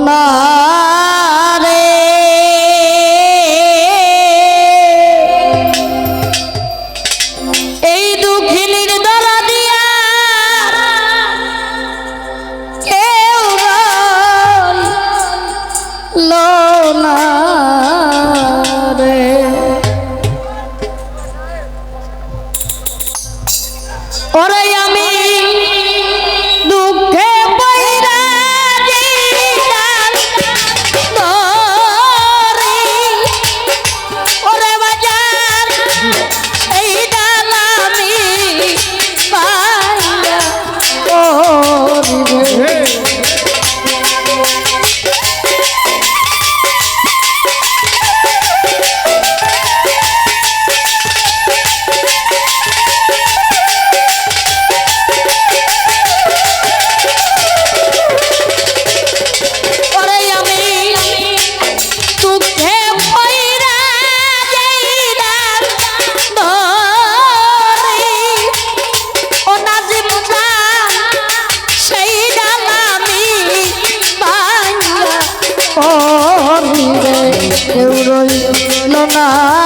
না এই দুঃখিনীর দ্বারা দিয়া কেউ না রে ওরে না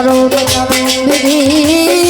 কারণ দিদি।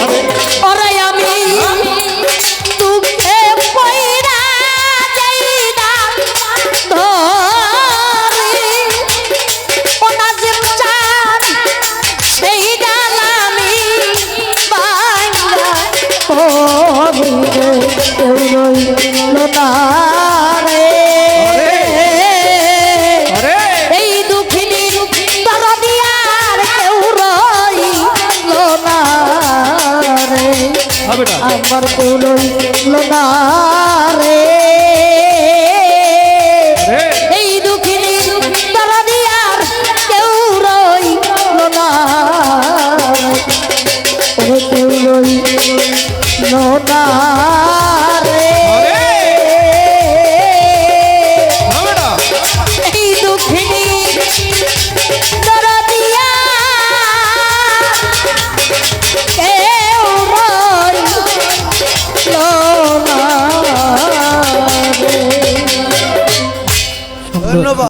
আমার রইল না ধন্যবাদ